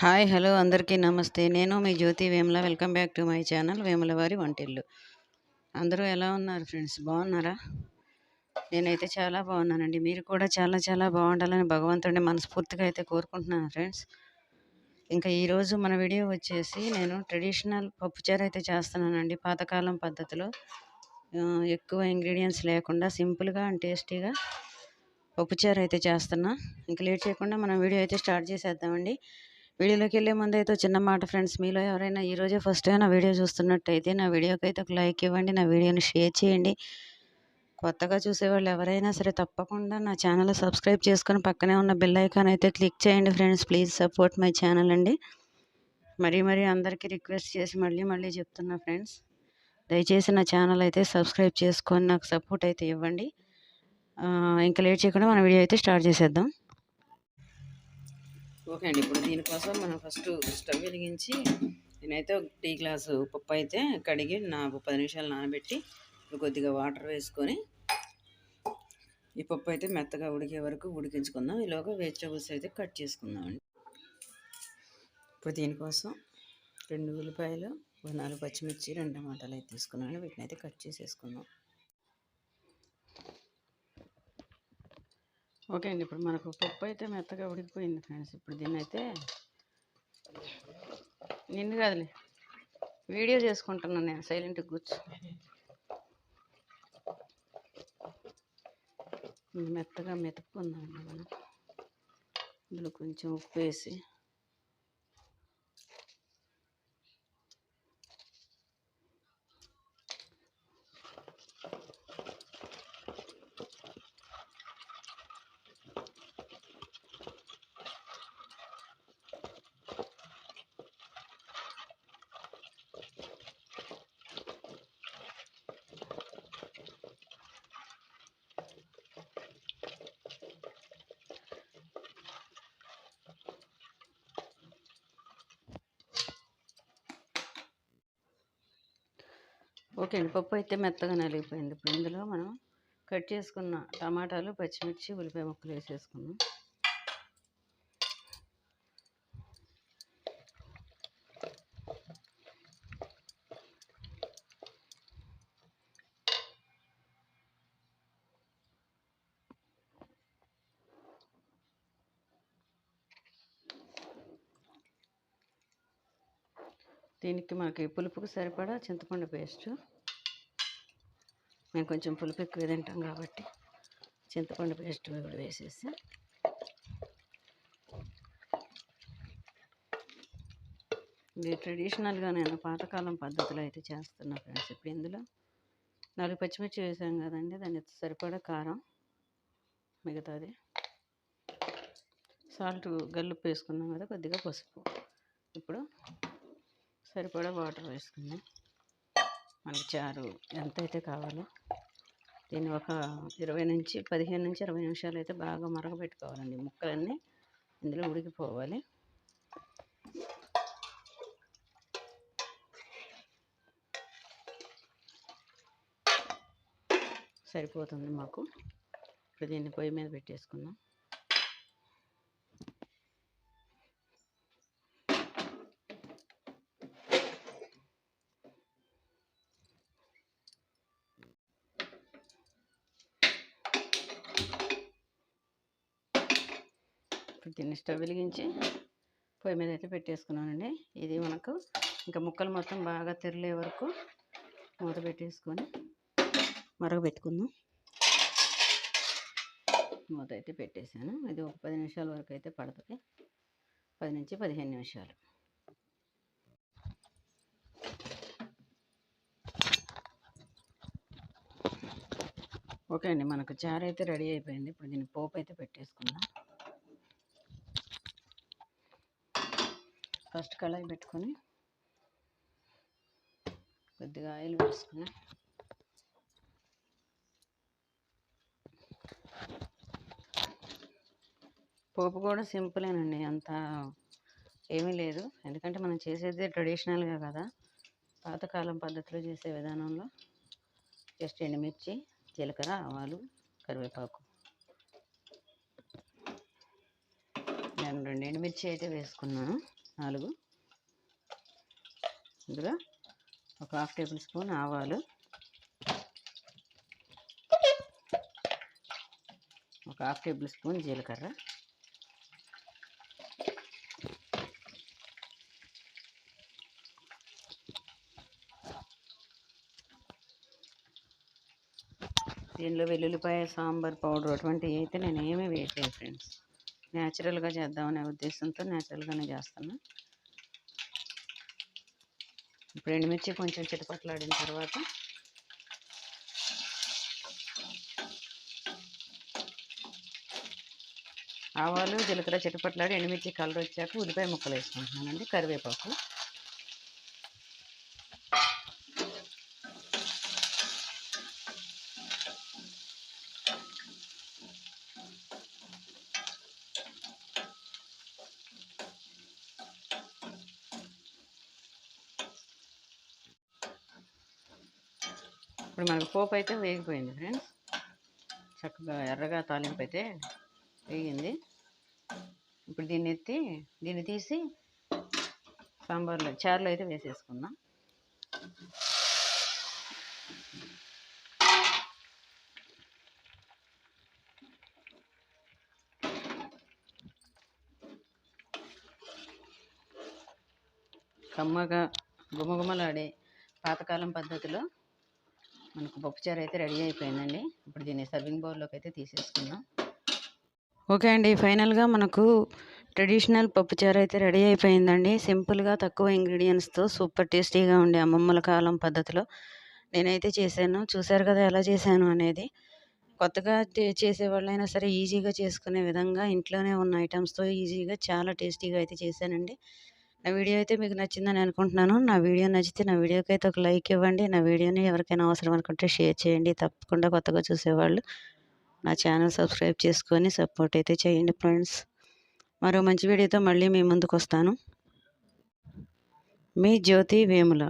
Hi hello అందరికీ నమస్తే. నేను మీ Jyothi Vemula. Welcome back to my channel Vemula వారి వంటిల్లు. అందరూ ఎలా ఉన్నారు ఫ్రెండ్స్? బాగున్నారా? నేనైతే చాలా బాగున్నానండి. మీరు కూడా చాలా చాలా బాగుండాలని భగవంతుడిని మనస్ఫూర్తిగా అయితే కోరుకుంటున్నాను ఫ్రెండ్స్. ఇంకా ఈరోజు మన వీడియో వచ్చేసి నేను ట్రెడిషనల్ పప్పుచారు అయితే చేస్తున్నానండి పాతకాలం పద్ధతిలో. ఎక్కువ ఇంగ్రీడియంట్స్ లేకుండా సింపుల్గా అండ్ టేస్టీగా పప్పుచారు అయితే చేస్తున్నా. ఇంకా లేట్ చేయకుండా మనం వీడియో అయితే స్టార్ట్ చేసేద్దామండి. వీడియోలోకి వెళ్ళే ముందు అయితే చిన్న మాట ఫ్రెండ్స్. మీలో ఎవరైనా ఈరోజే ఫస్ట్ నా వీడియో చూస్తున్నట్టయితే నా వీడియోకి అయితే ఒక లైక్ ఇవ్వండి నా వీడియోని షేర్ చేయండి. కొత్తగా చూసేవాళ్ళు ఎవరైనా సరే తప్పకుండా నా ఛానల్ సబ్స్క్రైబ్ చేసుకొని పక్కనే ఉన్న బెల్ ఐకాన్ అయితే క్లిక్ చేయండి friends. Please support my channel అండి. మరీ మరీ అందరికీ రిక్వెస్ట్ చేసి మళ్ళీ మళ్ళీ చెప్తున్నా ఫ్రెండ్స్. దయచేసి నా ఛానల్ అయితే సబ్స్క్రైబ్ చేసుకొని నాకు సపోర్ట్ అయితే ఇవ్వండి. ఇంకా లేట్ చేయకుండా మన వీడియో అయితే స్టార్ట్ చేసేద్దాం. ఓకే అండి. ఇప్పుడు దీనికోసం మనం ఫస్ట్ స్టవ్ వెలిగించి నేనైతే ఒక టీ గ్లాసు పప్పు అయితే కడిగి నా పది నిమిషాలు నానబెట్టి కొద్దిగా వాటర్ వేసుకొని ఈ పప్పు అయితే మెత్తగా ఉడికే వరకు ఉడికించుకుందాం. ఈలోగా వెజిటబుల్స్ అయితే కట్ చేసుకుందామండి ఇప్పుడు దీనికోసం రెండు ఉల్లిపాయలు నాలుగు పచ్చిమిర్చి రెండు టమాటాలు అయితే తీసుకున్నాను. వీటిని అయితే కట్ చేసేసుకుందాం. ఓకే అండి. ఇప్పుడు మనకు పప్పు అయితే మెత్తగా ఉడికిపోయింది ఫ్రెండ్స్. ఇప్పుడు దీన్ని అయితే నిన్ను కాదులే వీడియో చేసుకుంటున్నాను నేను సైలెంట్గా కూర్చో. మెత్తగా మెతుక్కుందామండి మనం. ఇందులో కొంచెం ఉప్పు వేసి ఓకే అండి. పప్పు అయితే మెత్తగా నలిగిపోయింది. ఇప్పుడు ఇందులో మనం కట్ చేసుకున్న టమాటాలు పచ్చిమిర్చి ఉల్లిపాయ ముక్కలు వేసేసుకున్నాం దీనికి మనకి పులుపుకు సరిపడా చింతపండు పేస్ట్. మేము కొంచెం పులుపు ఎక్కువ తింటాం కాబట్టి చింతపండు పేస్ట్ కూడా వేసేసి. ఇది ట్రెడిషనల్గా నేను పాతకాలం పద్ధతిలో అయితే చేస్తున్నా ఫ్రెండ్స్ ఇప్పుడు ఇందులో నాలుగు పచ్చిమిర్చి వేసాం కదండి దాన్ని సరిపడా కారం మిగతాది. సాల్ట్ గల్లుప్పు వేసుకున్నాం కదా కొద్దిగా పసుపు. ఇప్పుడు సరిపడా వాటర్ వేసుకుందాం. మనకి చారు ఎంత అయితే కావాలో దీన్ని ఒక ఇరవై నుంచి పదిహేను నుంచి ఇరవై నిమిషాలు అయితే బాగా మరగబెట్టుకోవాలండి. ముక్కలన్నీ ఇందులో ఉడికిపోవాలి. సరిపోతుంది మాకు. ఇప్పుడు దీన్ని పొయ్యి మీద పెట్టేసుకుందాం. ఇప్పుడు దీన్ని స్టవ్ వెలిగించి పొయ్యి మీద అయితే పెట్టేసుకున్నానండి. ఇది మనకు ఇంకా ముక్కలు మొత్తం బాగా తెరలే వరకు మూత పెట్టేసుకొని మరగబెట్టుకుందాం. మూత అయితే పెట్టేశాను. ఇది ఒక పది నిమిషాల వరకు అయితే పడుతుంది. పది నుంచి పదిహేను నిమిషాలు. ఓకే అండి మనకు చారు అయితే రెడీ అయిపోయింది. ఇప్పుడు దీన్ని పోపు అయితే పెట్టేసుకుందాం. ఫస్ట్ కళాయి పెట్టుకొని కొద్దిగా ఆయిల్ వేసుకుని పోపు కూడా సింపులేనండి అంత ఏమీ లేదు. ఎందుకంటే మనం చేసేది ట్రెడిషనల్గా కదా. పాతకాలం పద్ధతిలో చేసే విధానంలో జస్ట్ ఎండుమిర్చి జీలకర్ర ఆవాలు కరివేపాకు. నేను రెండు ఎండుమిర్చి అయితే వేసుకున్నాను. నాలుగు. ఇందులో ఒక హాఫ్ టేబుల్ స్పూన్ ఆవాలు. ఒక హాఫ్ టేబుల్ స్పూన్ జీలకర్ర. దీనిలో వెల్లుల్లిపాయ సాంబార్ పౌడర్ అటువంటివి అయితే నేను ఏమీ వేయట్లేదు ఫ్రెండ్స్. న్యాచురల్గా చేద్దామనే ఉద్దేశంతో న్యాచురల్గానే చేస్తున్నా. ఇప్పుడు ఎండుమిర్చి కొంచెం చిటపట్లాడిన తర్వాత ఆవాలు జీలకర్ర చిటపట్లాడి ఎండుమిర్చి కలర్ వచ్చాక ఉల్లిపాయ ముక్కలు వేసుకుంటున్నానండి కరివేపాకు. ఇప్పుడు మనకు పోపు అయితే వేగిపోయింది ఫ్రెండ్స్ చక్కగా ఎర్రగా తాలింపు అయితే వేగింది. ఇప్పుడు దీన్ని ఎత్తి దీన్ని తీసి సాంబార్లో చారులో అయితే వేసేసుకుందాం. కమ్మగా గుమగుమలాడే పాతకాలం పద్ధతిలో మనకు పప్పుచారు అయితే రెడీ అయిపోయిందండి. ఇప్పుడు దీన్ని సర్వింగ్ బౌల్లోకి అయితే తీసేసుకుందాం. ఓకే అండి ఫైనల్గా మనకు ట్రెడిషనల్ పప్పుచారు అయితే రెడీ అయిపోయిందండి. సింపుల్గా తక్కువ ఇంగ్రీడియంట్స్తో సూపర్ టేస్టీగా ఉండే అమ్మమ్మల కాలం పద్ధతిలో నేనైతే చేశాను. చూశారు కదా ఎలా చేశాను అనేది. కొత్తగా చేసే వాళ్ళైనా సరే ఈజీగా చేసుకునే విధంగా ఇంట్లోనే ఉన్న ఐటమ్స్తో ఈజీగా చాలా టేస్టీగా అయితే చేశానండి. నా వీడియో అయితే మీకు నచ్చిందని అనుకుంటున్నాను. నా వీడియో నచ్చితే నా వీడియోకి అయితే ఒక లైక్ ఇవ్వండి. నా వీడియోని ఎవరికైనా అవసరం అనుకుంటే షేర్ చేయండి. తప్పకుండా కొత్తగా చూసేవాళ్ళు నా ఛానల్ సబ్స్క్రైబ్ చేసుకొని సపోర్ట్ అయితే చేయండి ఫ్రెండ్స్. మరో మంచి వీడియోతో మళ్ళీ మీ ముందుకు వస్తాను మీ జ్యోతి వేముల.